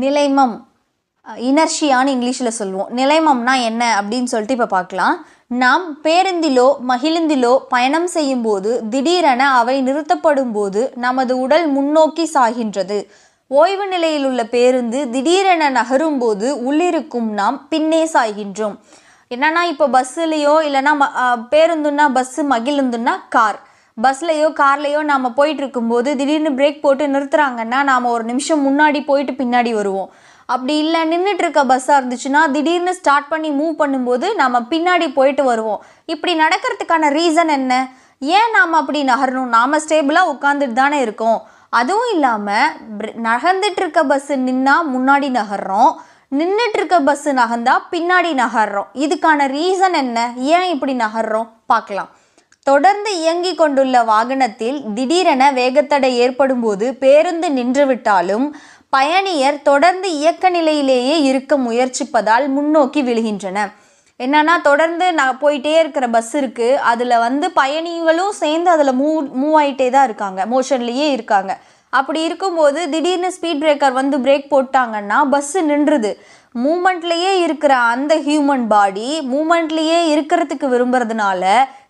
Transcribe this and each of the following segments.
நிலைமம். இனர்ஷியான்னு இங்கிலீஷில் சொல்லுவோம். நிலைமம்னா என்ன அப்படின்னு சொல்லிட்டு இப்போ பார்க்கலாம். நாம் பேருந்திலோ மகிழுந்திலோ பயணம் செய்யும்போது திடீரென அவை நிறுத்தப்படும் போது நமது உடல் முன்னோக்கி சாகின்றது. ஓய்வு நிலையில் உள்ள பேருந்து திடீரென நகரும்போது உள்ளிருக்கும் நாம் பின்னே சாய்கின்றோம் என்னன்னா இப்போ பஸ்ஸுலேயோ இல்லைன்னா ம- பேருந்துன்னா பஸ்ஸு மகிழுந்துன்னா கார் பஸ்லையோ கார்லேயோ நாம் போயிட்டு இருக்கும்போது திடீர்னு பிரேக் போட்டு நிறுத்துறாங்கன்னா நாம் ஒரு நிமிஷம் முன்னாடி போயிட்டு பின்னாடி வருவோம். அப்படி இல்லை நின்றுட்டு இருக்க பஸ்ஸாக இருந்துச்சுன்னா திடீர்னு ஸ்டார்ட் பண்ணி மூவ் பண்ணும்போது நம்ம பின்னாடி போயிட்டு வருவோம். இப்படி நடக்கிறதுக்கான ரீசன் என்ன? ஏன் நாம் அப்படி நகரணும்? நாம் ஸ்டேபிளாக உட்காந்துட்டு தானே இருக்கோம். அதுவும் இல்லாமல் நகர்ந்துட்டு இருக்க பஸ்ஸு நின்னா முன்னாடி நகர்றோம். நின்றுட்டு இருக்க பஸ்ஸு நகர்ந்தால் பின்னாடி நகர்றோம். இதுக்கான ரீசன் என்ன? ஏன் இப்படி நகர்றோம்? பார்க்கலாம். தொடர்ந்து இயங்கிக் கொண்டுள்ள வாகனத்தில் திடீரென வேகத்தடை ஏற்படும் போது பேருந்து நின்றுவிட்டாலும் பயணியர் தொடர்ந்து இயக்க நிலையிலேயே இருக்க முயற்சிப்பதால் முன்னோக்கி விழுகின்றன. என்னன்னா தொடர்ந்து நான் போயிட்டே இருக்கிற பஸ் இருக்கு. அதில் வந்து பயணிகளும் சேர்ந்து அதில் மூவ் மூவ் ஆயிட்டே தான் இருக்காங்க. மோஷன்லேயே இருக்காங்க. அப்படி இருக்கும்போது திடீர்னு ஸ்பீட் பிரேக்கர் வந்து பிரேக் போட்டாங்கன்னா பஸ்ஸு நின்றுது. மூமெண்ட்லேயே இருக்கிற அந்த ஹியூமன் பாடி மூமெண்ட்லேயே இருக்கிறதுக்கு விரும்புறதுனால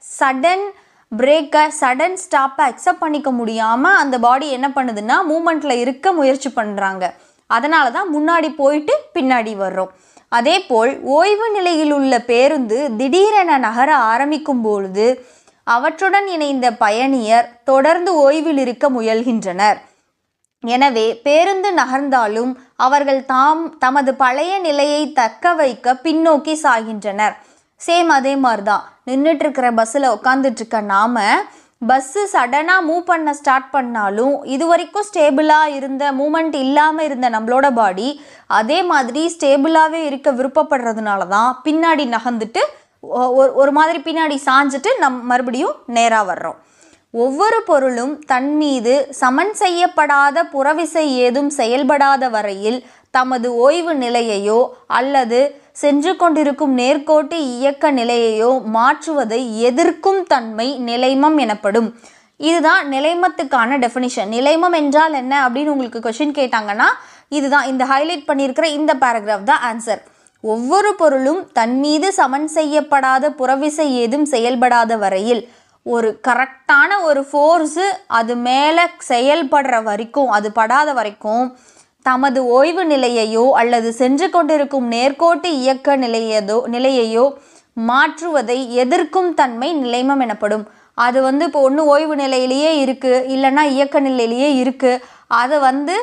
சடன் பிரேக்கை சடன் ஸ்டாப்பை அக்செப்ட் பண்ணிக்க முடியாமல் அந்த பாடி என்ன பண்ணுதுன்னா மூமெண்ட்டில் இருக்க முயற்சி பண்ணுறாங்க அதனால தான் முன்னாடி போயிட்டு பின்னாடி வர்றோம். அதே போல் ஓய்வு நிலையில் உள்ள பேருந்து திடீரென நகர ஆரம்பிக்கும் பொழுது அவற்றுடன் இணைந்த பயணியர் தொடர்ந்து ஓய்வில் இருக்க முயல்கின்றனர். எனவே பேருந்து நகர்ந்தாலும் அவர்கள் தாம் தமது பழைய நிலையை தக்க வைக்க பின்னோக்கி சாகின்றனர். சேம் அதே மாதிரி தான் நின்றுட்டுருக்கிற பஸ்ஸில் உட்காந்துட்ருக்க நாம் பஸ்ஸு சடனாக மூவ் பண்ண ஸ்டார்ட் பண்ணாலும் இது வரைக்கும் ஸ்டேபிளாக இருந்த மூமெண்ட் இல்லாமல் இருந்த நம்மளோட பாடி அதே மாதிரி ஸ்டேபிளாகவே இருக்க விருப்பப்படுறதுனால தான் பின்னாடி நகர்ந்துட்டு ஒ- ஒரு ஒரு மாதிரி பின்னாடி சாஞ்சிட்டு நம் மறுபடியும் நேராக வர்றோம். ஒவ்வொரு பொருளும் தன் மீது சமன் செய்யப்படாத புறவிசை ஏதும் செயல்படாத வரையில் தமது ஓய்வு நிலையையோ அல்லது சென்று கொண்டிருக்கும் நேர்கோட்டு இயக்க நிலையையோ மாற்றுவதை எதிர்க்கும் தன்மை நிலைமம் எனப்படும். இதுதான் நிலைமத்துக்கான டெஃபினிஷன் நிலைமம் என்றால் என்ன அப்படின்னு உங்களுக்கு கொஷின் கேட்டாங்கன்னா இதுதான். இந்த ஹைலைட் பண்ணியிருக்கிற இந்த பேராகிராஃப் தான் ஆன்சர் ஒவ்வொரு பொருளும் தன் மீது சமன் செய்யப்படாத புறவிசை ஏதும் செயல்படாத வரையில் ஒரு கரெக்டான ஒரு ஃபோர்ஸு அது மேலே செயல்படுற வரைக்கும் அது படாத வரைக்கும் தமது ஓய்வு நிலையையோ அல்லது சென்று கொண்டிருக்கும் நேர்கோட்டு இயக்க நிலையதோ நிலையையோ மாற்றுவதை எதிர்க்கும் தன்மை நிலைமம் எனப்படும். அது வந்து இப்போ ஒன்று ஓய்வு நிலையிலேயே இருக்குது இல்லைன்னா இயக்க நிலையிலேயே இருக்குது அதை வந்து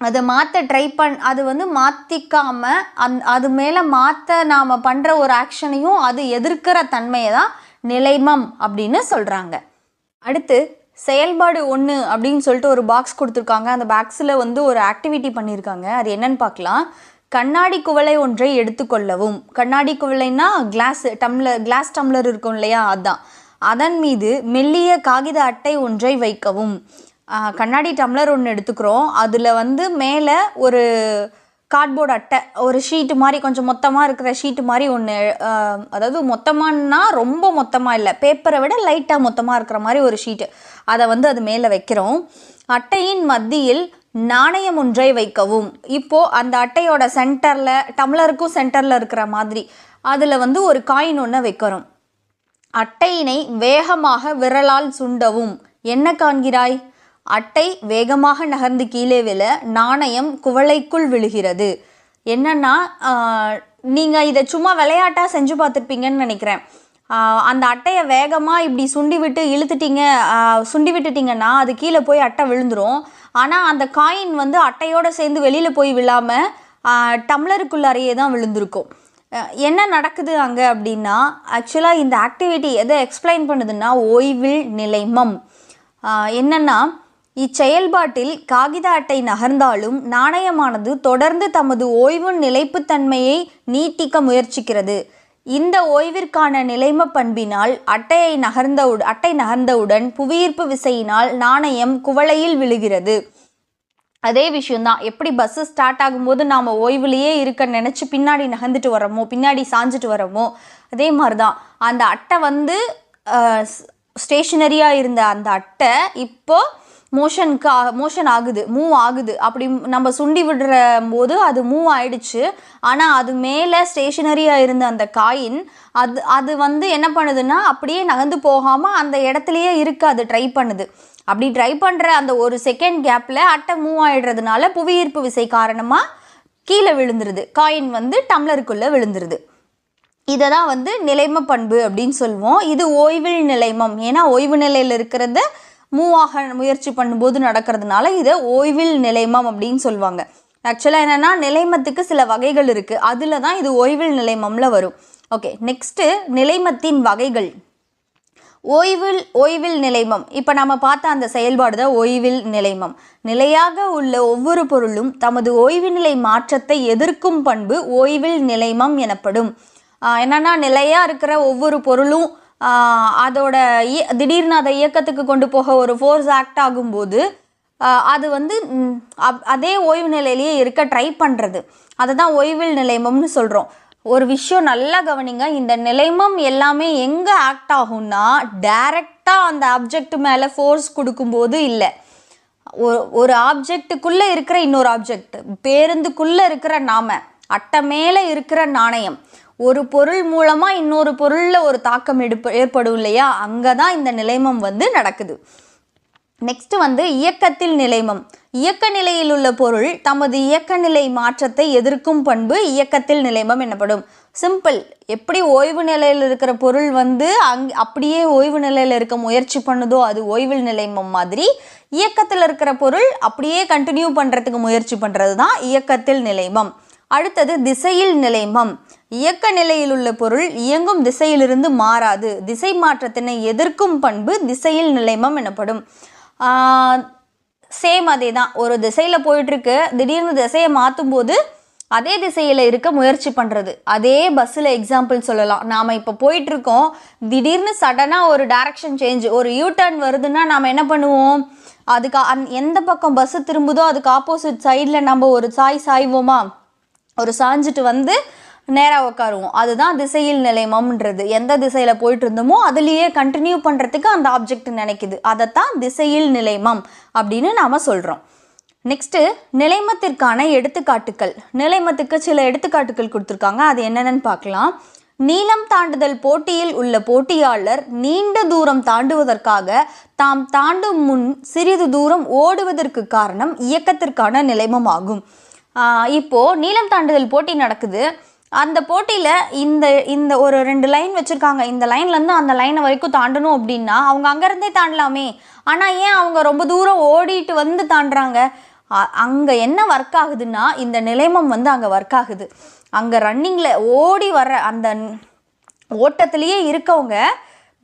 அதை மாற்ற ட்ரை பண் அது வந்து மாற்றிக்காமல் அந் அது மேலே மாற்ற நாம் பண்ணுற ஒரு ஆக்ஷனையும் அது எதிர்க்கிற தன்மையை தான் நிலைமம் அப்படின்னு சொல்கிறாங்க அடுத்து செயல்பாடு ஒன்று அப்படின்னு சொல்லிட்டு ஒரு பாக்ஸ் கொடுத்துருக்காங்க. அந்த பாக்ஸில் வந்து ஒரு ஆக்டிவிட்டி பண்ணியிருக்காங்க. அது என்னன்னு பார்க்கலாம். கண்ணாடி குவளை ஒன்றை எடுத்துக்கொள்ளவும் கண்ணாடி குவளைனா கிளாஸ் டம்ளர் கிளாஸ் டம்ளர் இருக்கும் இல்லையா? அதான். அதன் மீது மெல்லிய காகித அட்டை ஒன்றை வைக்கவும். கண்ணாடி டம்ளர் ஒன்று எடுத்துக்கிறோம். அதில் வந்து மேலே ஒரு கார்ட்போர்டு அட்டை ஒரு ஷீட்டு மாதிரி கொஞ்சம் மொத்தமாக இருக்கிற ஷீட்டு மாதிரி ஒன்று அதாவது மொத்தமானா ரொம்ப மொத்தமாக இல்லை. பேப்பரை விட லைட்டாக மொத்தமாக இருக்கிற மாதிரி ஒரு ஷீட்டு அதை வந்து அது மேலே வைக்கிறோம். அட்டையின் மத்தியில் நாணயம் ஒன்றை வைக்கவும். இப்போது அந்த அட்டையோட சென்டரில் டம்ளருக்கும் சென்டரில் இருக்கிற மாதிரி அதில் வந்து ஒரு காயின் ஒன்று வைக்கிறோம். அட்டையினை வேகமாக விரலால் சுண்டவும். என்ன காண்கிறாய்? அட்டை வேகமாக நகர்ந்து கீழே விழ நாணயம் குவளைக்குள் விழுகிறது. என்னன்னா நீங்கள் இதை சும்மா விளையாட்டாக செஞ்சு பார்த்துருப்பீங்கன்னு நினைக்கிறேன். அந்த அட்டையை வேகமாக இப்படி சுண்டி விட்டு இழுத்துட்டீங்க சுண்டி விட்டுட்டிங்கன்னா அது கீழே போய் அட்டை விழுந்துரும். ஆனால் அந்த காயின் வந்து அட்டையோடு சேர்ந்து வெளியில் போய் விழாமல் டம்ளருக்குள்ளாரையே தான் விழுந்திருக்கும். என்ன நடக்குது அங்கே அப்படின்னா ஆக்சுவலாக இந்த ஆக்டிவிட்டி எதை எக்ஸ்பிளைன் பண்ணுதுன்னா ஓய்வில் நிலைமம். என்னென்னா என்னன்னா இச்செயல்பாட்டில் காகித அட்டை நகர்ந்தாலும் நாணயமானது தொடர்ந்து தமது ஓய்வு நிலைப்புத்தன்மையை நீட்டிக்க முயற்சிக்கிறது. இந்த ஓய்விற்கான நிலைம பண்பினால் அட்டையை நகர்ந்த அட்டை நகர்ந்தவுடன் புவியீர்ப்பு விசையினால் நாணயம் குவளையில் விழுகிறது. அதே விஷயம்தான். எப்படி பஸ்ஸு ஸ்டார்ட் ஆகும்போது நாம் ஓய்வுலேயே இருக்க நினச்சி பின்னாடி நகர்ந்துட்டு வரோமோ பின்னாடி சாஞ்சிட்டு வரோமோ அதே மாதிரி தான் அந்த அட்டை வந்து ஸ்டேஷனரியாக இருந்த அந்த அட்டை இப்போது மோஷனுக்கு மோஷன் ஆகுது மூவ் ஆகுது. அப்படி நம்ம சுண்டி விடுற போது அது மூவ் ஆயிடுச்சு. ஆனால் அது மேலே ஸ்டேஷனரியாக இருந்த அந்த காயின் அது அது வந்து என்ன பண்ணுதுன்னா அப்படியே நகர்ந்து போகாமல் அந்த இடத்துலையே இருக்கு அது ட்ரை பண்ணுது. அப்படி ட்ரை பண்ணுற அந்த ஒரு செகண்ட் கேப்பில் அட்டை மூவ் ஆகிடுறதுனால புவியீர்ப்பு விசை காரணமாக கீழே விழுந்துருது. காயின் வந்து டம்ளருக்குள்ளே விழுந்துருது. இதை தான் வந்து நிலைம பண்பு அப்படின்னு சொல்லுவோம். இது ஓய்வில் நிலைமம். ஏன்னா ஓய்வு நிலையில் இருக்கிறத மூவ் ஆக முயற்சி பண்ணும்போது நடக்கிறதுனால இதை ஓய்வில் நிலைமம் அப்படின்னு சொல்லுவாங்க. ஆக்சுவலாக என்னென்னா நிலைமத்துக்கு சில வகைகள் இருக்குது அதில் தான் இது ஓய்வில் நிலைமம்ல வரும். ஓகே நெக்ஸ்ட்டு நிலைமத்தின் வகைகள். ஓய்வில் ஓய்வில் நிலைமம். இப்போ நம்ம பார்த்த அந்த செயல்பாடு தான் ஓய்வில் நிலைமம். நிலையாக உள்ள ஒவ்வொரு பொருளும் தமது ஓய்வு நிலை மாற்றத்தை எதிர்க்கும் பண்பு ஓய்வில் நிலைமம் எனப்படும். என்னென்னா நிலையாக இருக்கிற ஒவ்வொரு பொருளும் அதோட இய திடீர்னு அதை இயக்கத்துக்கு கொண்டு போக ஒரு ஃபோர்ஸ் ஆக்ட் ஆகும்போது அது வந்து அப்- அதே ஓய்வு நிலையிலேயே இருக்க ட்ரை பண்ணுறது அதை தான் ஓய்வில் நிலைமம்னு சொல்கிறோம் ஒரு விஷயம் நல்லா கவனிங்க. இந்த நிலைமம் எல்லாமே எங்கே ஆக்ட் ஆகும்னா டைரெக்டாக அந்த ஆப்ஜெக்ட் மேலே ஃபோர்ஸ் கொடுக்கும்போது இல்லை. ஒரு ஒரு ஆப்ஜெக்ட்டுக்குள்ளே இருக்கிற இன்னொரு ஆப்ஜெக்ட் பேருந்துக்குள்ளே இருக்கிற நாம அட்டை மேலே இருக்கிற நாணயம் ஒரு பொருள் மூலமாக இன்னொரு பொருளில் ஒரு தாக்கம் எடுப்ப ஏற்படும் இல்லையா? அங்கே தான் இந்த நிலைமம் வந்து நடக்குது. நெக்ஸ்ட் வந்து இயக்கத்தில் நிலைமம். இயக்க நிலையில் உள்ள பொருள் தமது இயக்க நிலை மாற்றத்தை எதிர்க்கும் பண்பு இயக்கத்தில் நிலைமம் எனப்படும். சிம்பிள் எப்படி ஓய்வு நிலையில் இருக்கிற பொருள் வந்து அங் அப்படியே ஓய்வு நிலையில் இருக்க முயற்சி பண்ணுதோ அது ஓய்வில் நிலைமம் மாதிரி இயக்கத்தில் இருக்கிற பொருள் அப்படியே கண்டினியூ பண்ணுறதுக்கு முயற்சி பண்ணுறது தான் இயக்கத்தில் நிலைமம். அடுத்தது திசையில் நிலைமம். இயக்க நிலையில் உள்ள பொருள் இயங்கும் திசையிலிருந்து மாறாது. திசை மாற்றத்தினை எதிர்க்கும் பண்பு திசையில் நிலைமம் எனப்படும். சேம் அதே தான் ஒரு திசையில் போயிட்டுருக்கு. திடீர்னு திசையை மாற்றும் போது அதே திசையில் இருக்க முயற்சி பண்ணுறது அதே பஸ்ஸில் எக்ஸாம்பிள் சொல்லலாம். நாம் இப்போ போயிட்டுருக்கோம். திடீர்னு சடனாக ஒரு டைரக்ஷன் சேஞ்ச் ஒரு யூ டர்ன் வருதுன்னா நாம் என்ன பண்ணுவோம்? அதுக்கு அந் எந்த பக்கம் பஸ்ஸு திரும்புதோ அதுக்கு ஆப்போசிட் சைடில் நம்ம ஒரு சாய் சாய்வோமா? ஒரு சாஞ்சிட்டு வந்து நேராக உட்காருவோம் அதுதான் திசையில் நிலைமம்ன்றது எந்த திசையில் போயிட்டு இருந்தோமோ அதுலேயே கண்டினியூ பண்ணுறதுக்கு அந்த ஆப்ஜெக்ட் நினைக்குது. அதைத்தான் திசையில் நிலைமம் அப்படின்னு நாம் சொல்கிறோம் நெக்ஸ்ட்டு நிலைமத்திற்கான எடுத்துக்காட்டுக்கள். நிலைமத்துக்கு சில எடுத்துக்காட்டுகள் கொடுத்துருக்காங்க. அது என்னென்னு பார்க்கலாம். நீளம் தாண்டுதல் போட்டியில் உள்ள போட்டியாளர் நீண்ட தூரம் தாண்டுவதற்காக தாம் தாண்டும் முன் சிறிது தூரம் ஓடுவதற்கு காரணம் இயக்கத்திற்கான நிலைமமாகும். ஆகும் இப்போ நீளம் தாண்டுதல் போட்டி நடக்குது. அந்த போட்டியில் இந்த இந்த ஒரு ரெண்டு லைன் வச்சுருக்காங்க. இந்த லைன்லேருந்து அந்த லைனை வரைக்கும் தாண்டணும் அப்படின்னா அவங்க அங்கேருந்தே தாண்டலாமே. ஆனால் ஏன் அவங்க ரொம்ப தூரம் ஓடிட்டு வந்து தாண்டுறாங்க? அங்கே என்ன ஒர்க் ஆகுதுன்னா இந்த நிலைமம் வந்து அங்கே ஒர்க் ஆகுது. அங்கே ரன்னிங்கில் ஓடி வர்ற அந்த ஓட்டத்துலேயே இருக்கவங்க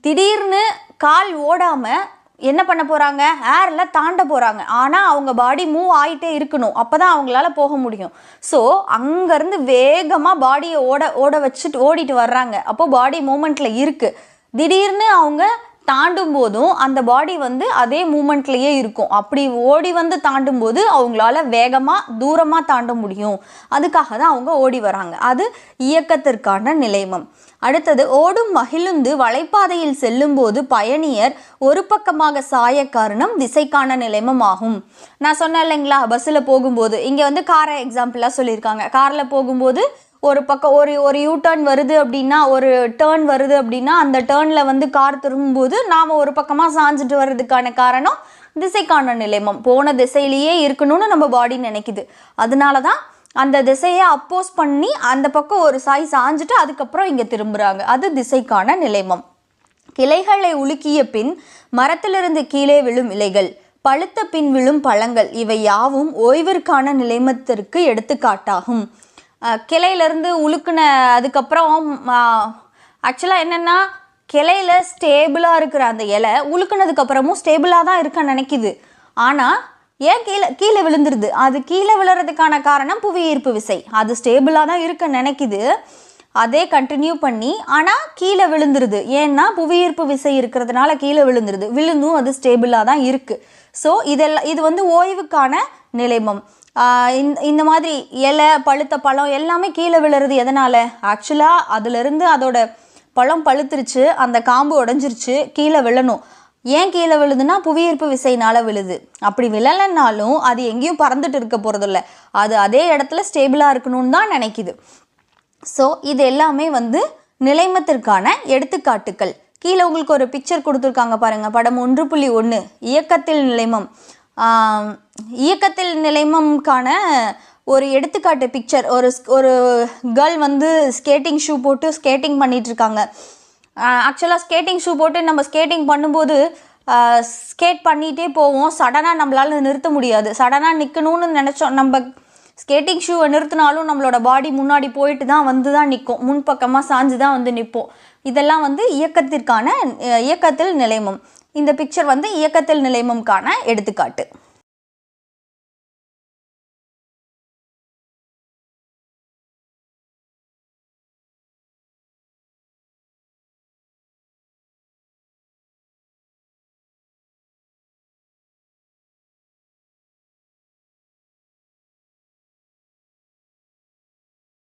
திடீர்னு கால் ஓடாமல் என்ன பண்ண போகிறாங்க ஏரில் தாண்ட போகிறாங்க ஆனால் அவங்க பாடி மூவ் ஆகிட்டே இருக்கணும். அப்போ தான் அவங்களால போக முடியும். ஸோ அங்கேருந்து வேகமாக பாடியை ஓட ஓட வச்சுட்டு ஓடிட்டு வர்றாங்க. அப்போது பாடி மூமெண்ட்டில் இருக்குது திடீர்னு அவங்க தாண்டும் போதும் அந்த பாடி வந்து அதே மூமெண்ட்லேயே இருக்கும். அப்படி ஓடி வந்து தாண்டும் போது அவங்களால வேகமாக தூரமாக தாண்ட முடியும். அதுக்காக தான் அவங்க ஓடி வராங்க. அது இயக்கத்திற்கான நிலைமம். அடுத்தது ஓடும் மகிழுந்து வலைப்பாதையில் செல்லும்போது பயணியர் ஒரு பக்கமாக சாய காரணம் திசைக்கான நிலைமம் ஆகும். நான் சொன்னேன் இல்லைங்களா பஸ்ஸில் போகும்போது. இங்கே வந்து காரை எக்ஸாம்பிளாக சொல்லியிருக்காங்க. காரில் போகும்போது ஒரு பக்கம் ஒரு ஒரு யூ டர்ன் வருது அப்படின்னா ஒரு டேர்ன் வருது அப்படின்னா அந்த டேர்னில் வந்து கார் திரும்பும்போது நாம் ஒரு பக்கமாக சாஞ்சிட்டு வர்றதுக்கான காரணம் திசைக்கான நிலைமம். போன திசையிலேயே இருக்கணும்னு நம்ம பாடி நினைக்குது. அதனால தான் அந்த திசையை அப்போஸ் பண்ணி அந்த பக்கம் ஒரு சாய் சாஞ்சிட்டு அதுக்கப்புறம் இங்கே திரும்புகிறாங்க அது திசைக்கான நிலைமம். கிளைகளை உலுக்கிய பின் மரத்திலிருந்து கீழே விழும் இலைகள் பழுத்த பின் விழும் பழங்கள் இவை யாவும் ஓய்விற்கான நிலைமத்திற்கு எடுத்துக்காட்டாகும். கிளையிலேருந்து உலுக்குன அதுக்கப்புறம் ஆக்சுவலாக என்னென்னா கிளையில ஸ்டேபிளாக இருக்கிற அந்த இலை உழுக்குனதுக்கப்புறமும் ஸ்டேபிளாக தான் இருக்க நினைக்குது. ஆனால் ஏன் கீழே கீழே விழுந்துருது? அது கீழே விழுறதுக்கான காரணம் புவி ஈர்ப்பு விசை. அது ஸ்டேபிளாக தான் இருக்க நினைக்குது. அதே கண்டினியூ பண்ணி ஆனால் கீழே விழுந்துருது. ஏன்னா புவியீர்ப்பு விசை இருக்கிறதுனால கீழே விழுந்துருது. விழுந்தும் அது ஸ்டேபிளாக தான் இருக்குது ஸோ இதெல்லாம் இது வந்து ஓய்வுக்கான நிலைமம். இந்த இந்த மாதிரி இலை பழுத்த பழம் எல்லாமே கீழே விழுறது எதனால்? ஆக்சுவலாக அதுலேருந்து அதோட பழம் பழுத்துருச்சு அந்த காம்பு உடஞ்சிருச்சு கீழே விழணும். ஏன் கீழே விழுதுன்னா புவியீர்ப்பு விசையினால் விழுது. அப்படி விழலைன்னாலும் அது எங்கேயும் பறந்துட்டு இருக்க போகிறதில்ல அது அதே இடத்துல ஸ்டேபிளாக இருக்கணும்னு தான் நினைக்குது. ஸோ இது எல்லாமே வந்து நிலைமத்திற்கான எடுத்துக்காட்டுக்கள். கீழே உங்களுக்கு ஒரு பிக்சர் கொடுத்துருக்காங்க பாருங்கள் படம் ஒன்று புள்ளி ஒன்று இயக்கத்தில் நிலைமம். இயக்கத்தில் நிலைமம்கான ஒரு எடுத்துக்காட்டு பிக்சர் ஒரு ஒரு கேர்ள் வந்து ஸ்கேட்டிங் ஷூ போட்டு ஸ்கேட்டிங் பண்ணிகிட்ருக்காங்க இருக்காங்க. ஆக்சுவலாக ஸ்கேட்டிங் ஷூ போட்டு நம்ம ஸ்கேட்டிங் பண்ணும்போது ஸ்கேட் பண்ணிகிட்டே போவோம். சடனாக நம்மளால் நிறுத்த முடியாது. சடனாக நிற்கணும்னு நினச்சோம். நம்ம ஸ்கேட்டிங் ஷூவை நிறுத்தினாலும் நம்மளோட பாடி முன்னாடி போயிட்டு தான் வந்து தான் நிற்கும் முன்பக்கமாக சாஞ்சு தான் வந்து நிற்போம் இதெல்லாம் வந்து இயக்கத்திற்கான இயக்கத்தில் நிலைமம். இந்த பிக்சர் வந்து இயக்கத்தில் நிலைமம்கான எடுத்துக்காட்டு.